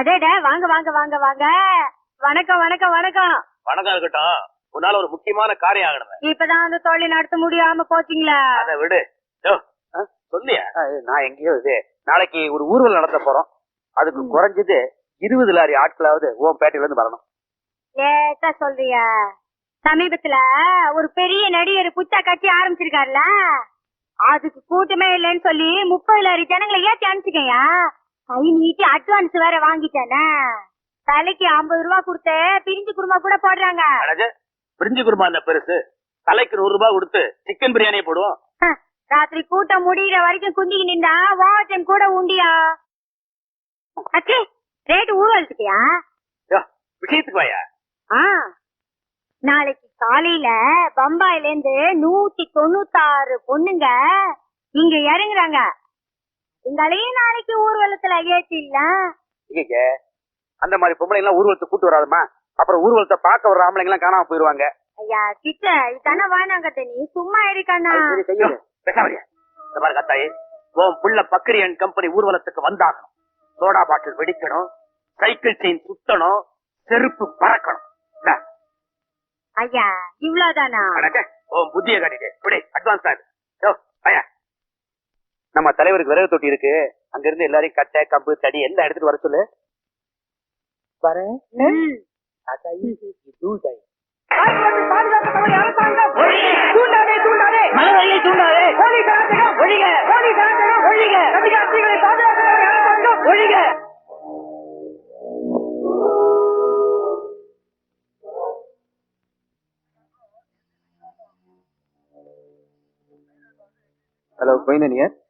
அடேட வாங்க வாங்க வாங்க வாங்க. வணக்கம் வணக்கம் வணக்கம். வணக்கம் இருக்கட்டும். உன்னால ஒரு முக்கியமான காரியம் ஆகணும். இப்பதான் அந்த தொழில் நடத்த முடியாம போச்சீங்களா. அதை விடு. சொல்லியா? நான் எங்கேயோ இது நாளைக்கு ஒரு ஊர்வலம் நடத்த போறோம். அதுக்கு. குறைஞ்சது இருபது லாரி ஆட்களாவது ஓம் பேட்டையில இருந்து வரணும். லேட்டா சொல்றியா? சமீபத்துல ஒரு பெரிய நடிகர் புத்தா கட்சி ஆரம்பிச்சிருக்காருல. அதுக்கு கூட்டமே இல்லைன்னு சொல்லி முப்பது லாரி ஜனங்களை ஏத்தி அனுப்பிச்சுக்கயா கை நீட்டி அட்வான்ஸ் வேற வாங்கிட்டேனே. தலைக்கு ஐம்பது ரூபா கொடுத்து பிரிஞ்சு குருமா கூட போடுறாங்க. அழகு பிரிஞ்சு குருமா அந்த பெருசு? தலைக்கு நூறு ரூபாய் கொடுத்து சிக்கன் பிரியாணியை போடுவோம். ராத்திரி கூட்டம் முடியிற வரைக்கும் குந்திக்கு நின்றா ஓவர் டைம் கூட உண்டியா? அச்சே ரேட்டு ஊர்வலத்துக்கியா? விஷயத்துக்கு வாயா? ஆ நாளைக்கு காலையில பம்பாயில இருந்து நூத்தி தொண்ணூத்தாறு பொண்ணுங்க இங்க இறங்குறாங்க. எங்களையும் நாளைக்கு ஊர்வலத்துல ஏத்திடல இங்க அந்த மாதிரி பொம்பளை எல்லாம் ஊர்வலத்தை கூட்டு வராதுமா அப்புறம் ஊர்வலத்தை பார்க்க வர ஆம்பளைங்க எல்லாம் காணாம போயிருவாங்க. ஐயா கிட்ட இதானே வேணாங்கட்ட நீ சும்மா இருக்கானா அது சரி கையெழு. பேசாமரியா இந்த பாரு கத்தாயி உன் புள்ள பக்ரி அண்ட் கம்பெனி ஊர்வலத்துக்கு வந்தாகணும். சோடா பாட்டில் வெடிக்கணும். சைக்கிள் செயின் சுத்தணும். செருப்பு பறக்கணும். ஐயா இவ்வளவுதானா? உன் புத்திய காட்டிட்டு. இப்படி அட்வான்ஸ் தான் இது. நம்ம தலைவருக்கு விறகு தொட்டி இருக்கு. அங்க இருந்து எல்லாரையும் கட்டை கம்பு தடி எல்லாம் எடுத்துட்டு வர சொல்லு. ம். தூண்டாதே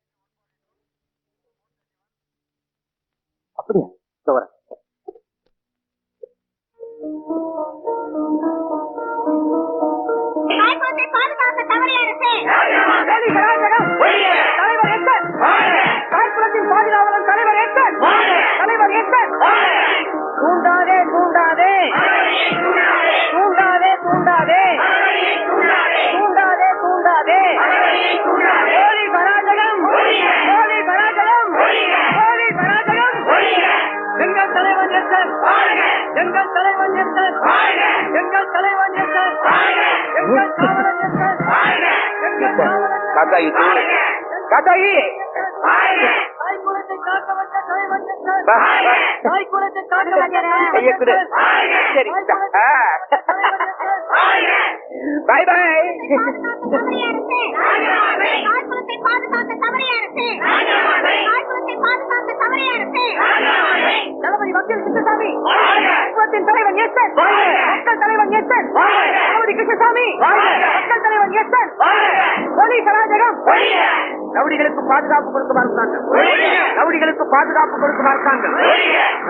எங்கள் தலைவன் எத்தன் எங்கள் தலைவன் எத்தன் எங்கள் தலைவன் எத்தன் எங்கள் காவலன் எத்தன் எங்கள் தாய்க்குலத்தை காக்க வந்த கையை கொடு. சரி பாய் பாய் தளபதி வக்கீல் கிருஷ்ணசாமி தலைவன் எஸ்என் மக்கள் தலைவன் எஸ்என் தளபதி கிருஷ்ணசாமி போலீஸ் அராஜகம் ரவுடிகளுக்கு பாதுகாப்பு கொடுக்கும் அரசாங்கம் ரவுடிகளுக்கு பாதுகாப்பு கொடுக்கும் அரசாங்கம்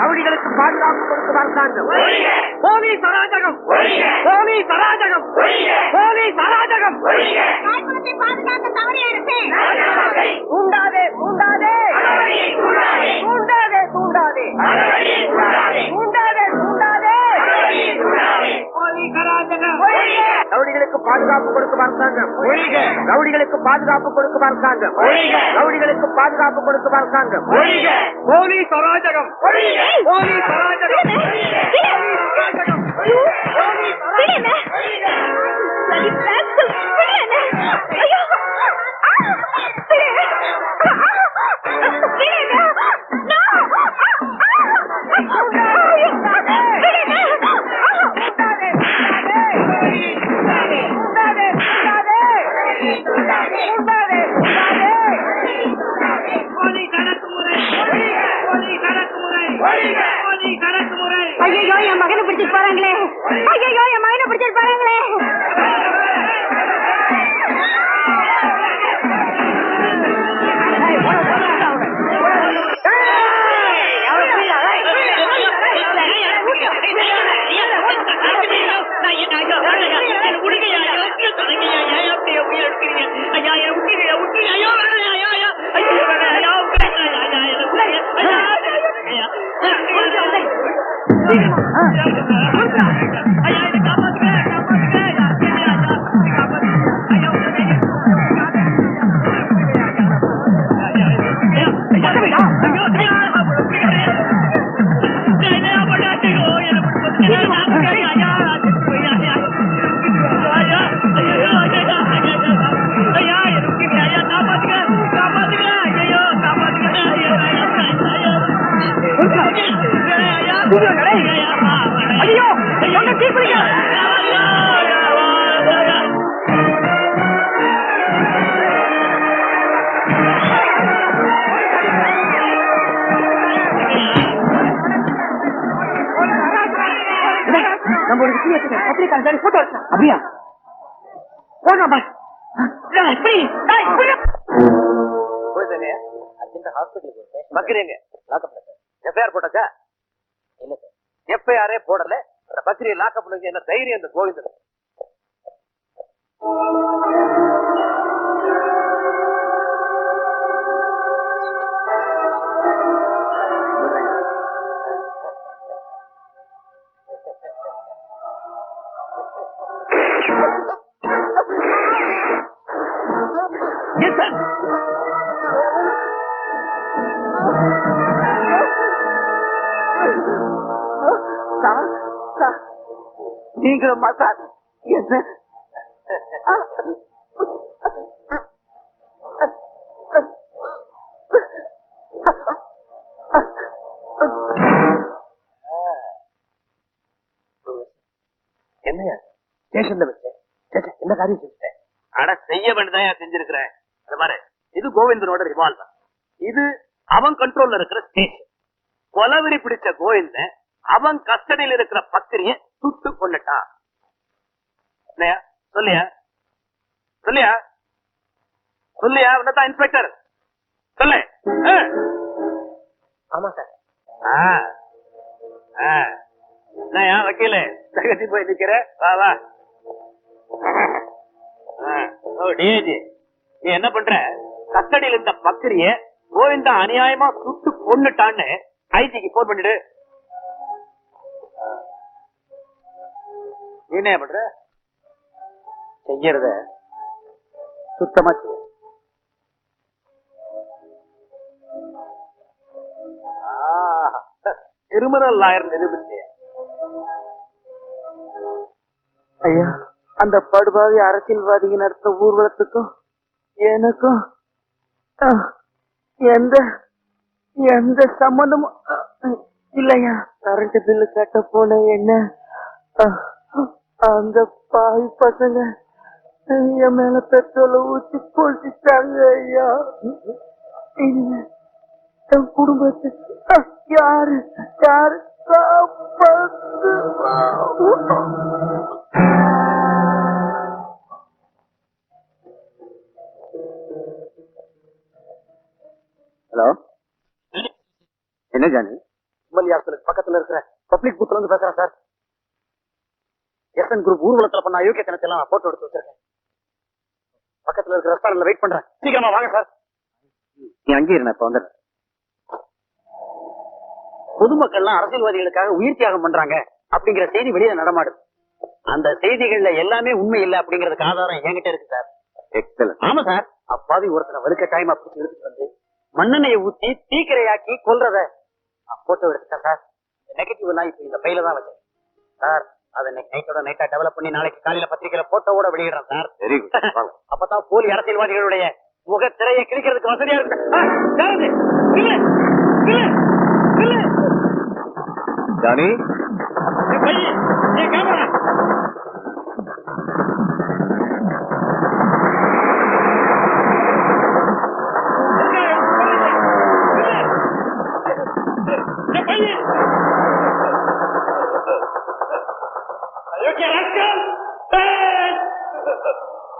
ரவுடிகளுக்கு பாதுகாப்பு கொடுக்கும் அரசாங்கம் போலீஸ் அராஜகம். போலீஸ் அராஜகம். போலீஸ் அராஜகம். பாதுகாக்க அரசே பாதுகாப்பு கொடுக்கும் அரசாங்கம் ரவுடிகளுக்கு பாதுகாப்பு கொடுக்கும் அரசாங்கம் ரவுடிகளுக்கு பாதுகாப்பு கொடுக்கும் அரசாங்கம் போலீஸ் அராஜகம். போலீஸ் அராஜகம். ஐயோ ஐயா அப்படியா போடுறோம் பாஸ் எஃப்ஐஆரே போடல பக்ரிய பக்ரியை லாக்கப் என்ன தைரியம் இந்த கோவிந்தன் நீங்களும் சார் என்னையா? ஸ்டேஷன்ல வச்சேன். என்ன காரியம் செஞ்சுட்டேன் அட செய்ய வேண்டியதான் செஞ்சிருக்கிறேன். அது மாதிரி இது கோவிந்தனோட ரிவால்வர் இது அவன் கண்ட்ரோல்ல இருக்கிற ஸ்டேஷன் கொலவெறி பிடிச்ச கோவிந்தன் அவன் கஸ்டடியில் இருக்கிற பத்திரிய சுட்டு கொண்டுட்டான் சொல்லியா? சொல்லியா? சொல்லியா உன்னதான் இன்ஸ்பெக்டர்? சொல்லு. ஆமா சார். என்னய்யா வக்கீலே? தகத்தி போய் நிக்கிற? வா வா. ஓ டிஏஜி நீ என்ன பண்ற? கஸ்டடியில் இருந்த பக்கிரிய கோவிந்தா அநியாயமா சுட்டு கொன்னுட்டான்னு ஐஜிக்கு போன் பண்ணிடு. என்ன பண்ற? செய்யறத சுத்தமா செய்ய. கிரிமினல் லாயர் நிரூபிச்சிய ஐயா அந்த படுபாவி அரசியல்வாதிங்க நடத்த ஊர்வலத்துக்கும் எனக்கும் எந்த எந்த சம்பந்தமும் இல்லையா? கரண்ட் பில்லு கட்ட போன என்ன அந்த பாவி பசங்க என் மேல பெட்ரோல ஊத்தி பொழிச்சிட்டாங்க ஐயா. என் குடும்பத்துக்கு யாரு யாரு காப்பாத்து? ஹலோ? என்ன ஜானி பக்கத்துல இருக்கிற பப்ளிக் பூத்ல இருந்து பேசுறேன் சார். எஸ்என் குரூப் ஊர்வலத்துல பண்ண அயோக்கிய கணக்கெல்லாம் போட்டோ எடுத்து வச்சிருக்கேன். பக்கத்துல இருக்கிற ரெஸ்டாரண்ட்ல வெயிட் பண்றேன். சீக்கிரமா வாங்க சார் நீ அங்கே இருந்த இப்ப வந்துடுறேன் பொதுமக்கள்லாம் அரசியல்வாதிகளுக்காக உயிர் தியாகம் பண்றாங்க அப்படிங்கிற செய்தி வெளியே நடமாடுது அந்த செய்திகள்ல எல்லாமே உண்மை இல்ல அப்படிங்கறதுக்கு ஆதாரம் என்கிட்ட இருக்கு சார் எக்ஸலன் ஆமா சார் அப்பாவி ஒருத்தனை வலுக்க டைம் அப்படி எடுத்துட்டு வந்து மண்ணெண்ணெயை ஊத்தி தீக்கிரையாக்கி கொல்றத நான் போட்டோ எடுத்துட்டேன் சார் நெகட்டிவ் எல்லாம் இப்ப இந்த பையில தான் வச்சேன். சார் அதை நைட்டோட நைட்டா டெவலப் பண்ணி நாளைக்கு காலையில பத்திரிக்கையில போட்டோவோட வெளியிடுறேன் சார். வெரி குட் அப்பதான் போலி அரசியல்வாதிகளுடைய முக திரையை கிழிக்கிறதுக்கு வசதியா இருக்கு. ஆ, யார் அது? இல்ல இல்ல இல்ல ஜானி? என் பையன், என் கேமரா